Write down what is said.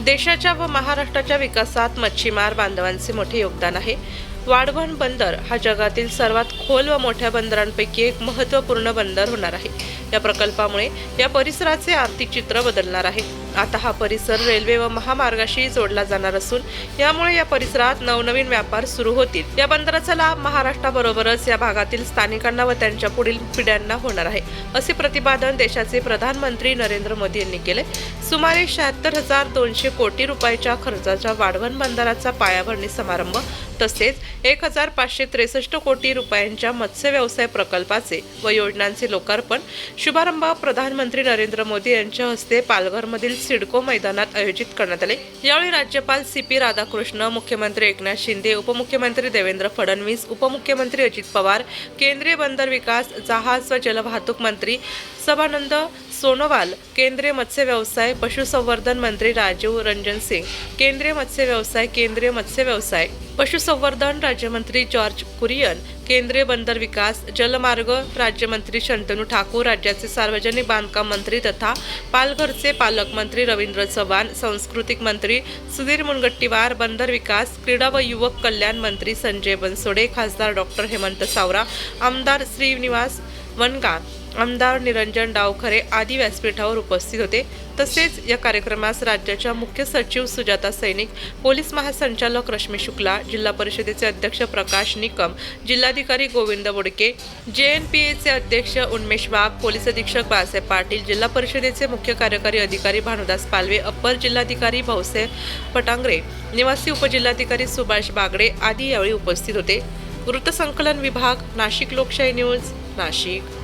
देशाच्या व महाराष्ट्राच्या विकासात मच्छीमार बांधवांचे मोठे योगदान आहे. वाढवण बंदर हा जगातील सर्वात खोल व मोठ्या बंदरांपैकी एक महत्त्वपूर्ण बंदर होणार आहे. या प्रकल्पामुळे या परिसराचे आर्थिक चित्र बदलणार आहे. आता हा परिसर रेल्वे व महामार्गाशी जोडला जाणार असून यामुळे या परिसरात नवनवीन व्यापार सुरू होतील. या बंदराचा लाभ महाराष्ट्राबरोबरच या भागातील स्थानिकांना व त्यांच्या पुढील पिढ्यांना होणार आहे असे प्रतिपादन देशाचे प्रधानमंत्री नरेंद्र मोदी यांनी केले. सुमारे शहात्तर हजार दोनशे कोटी रुपयाच्या खर्चाच्या वाढवण बंदराचा पायाभरणी समारंभ तसेच एक हजार पाचशे त्रेसष्ट कोटी रुपयांच्या मत्स्य व्यवसाय प्रकल्पाचे व योजनांचे लोकार्पण शुभारंभ प्रधानमंत्री नरेंद्र मोदी यांच्या हस्ते पालघरमधील सिडको मैदानात आयोजित करण्यात आले. यावेळी राज्यपाल सी पी राधाकृष्ण मुख्यमंत्री एकनाथ शिंदे उपमुख्यमंत्री देवेंद्र फडणवीस उपमुख्यमंत्री अजित पवार केंद्रीय बंदर विकास जहाज व जलवाहतूक मंत्री सभानंद सोनोवाल केंद्रीय मत्स्य व्यवसाय पशुसंवर्धन मंत्री राजीव रंजन सिंग केंद्रीय मत्स्य व्यवसाय केंद्रीय मत्स्य व्यवसाय पशुसंवर्धन राज्यमंत्री जॉर्ज कुरियन केंद्रीय बंदर विकास जलमार्ग राज्यमंत्री शंतनू ठाकूर राज्याचे सार्वजनिक बांधकाम मंत्री तथा पालघरचे पालकमंत्री रवींद्र चव्हाण सांस्कृतिक मंत्री सुधीर मुनगट्टीवार बंदर विकास क्रीडा व युवक कल्याण मंत्री संजय बनसोडे खासदार डॉक्टर हेमंत सावरा आमदार श्रीनिवास वनगा आमदार निरंजन डावखरे आदी व्यासपीठावर उपस्थित होते. तसेच या कार्यक्रमास राज्याच्या मुख्य सचिव सुजाता सैनिक पोलीस महासंचालक रश्मी शुक्ला जिल्हा परिषदेचे अध्यक्ष प्रकाश निकम जिल्हाधिकारी गोविंद बोडके जे एन पी एचे अध्यक्ष उन्मेश वाघ पोलीस अधीक्षक बाळासाहेब पाटील जिल्हा परिषदेचे मुख्य कार्यकारी अधिकारी भानुदास पालवे अप्पर जिल्हाधिकारी भाऊसाहेब पटांगरे निवासी उपजिल्हाधिकारी सुभाष बागडे आदी यावेळी उपस्थित होते. वृत्तसंकलन विभाग नाशिक लोकशाही न्यूज नाशिक.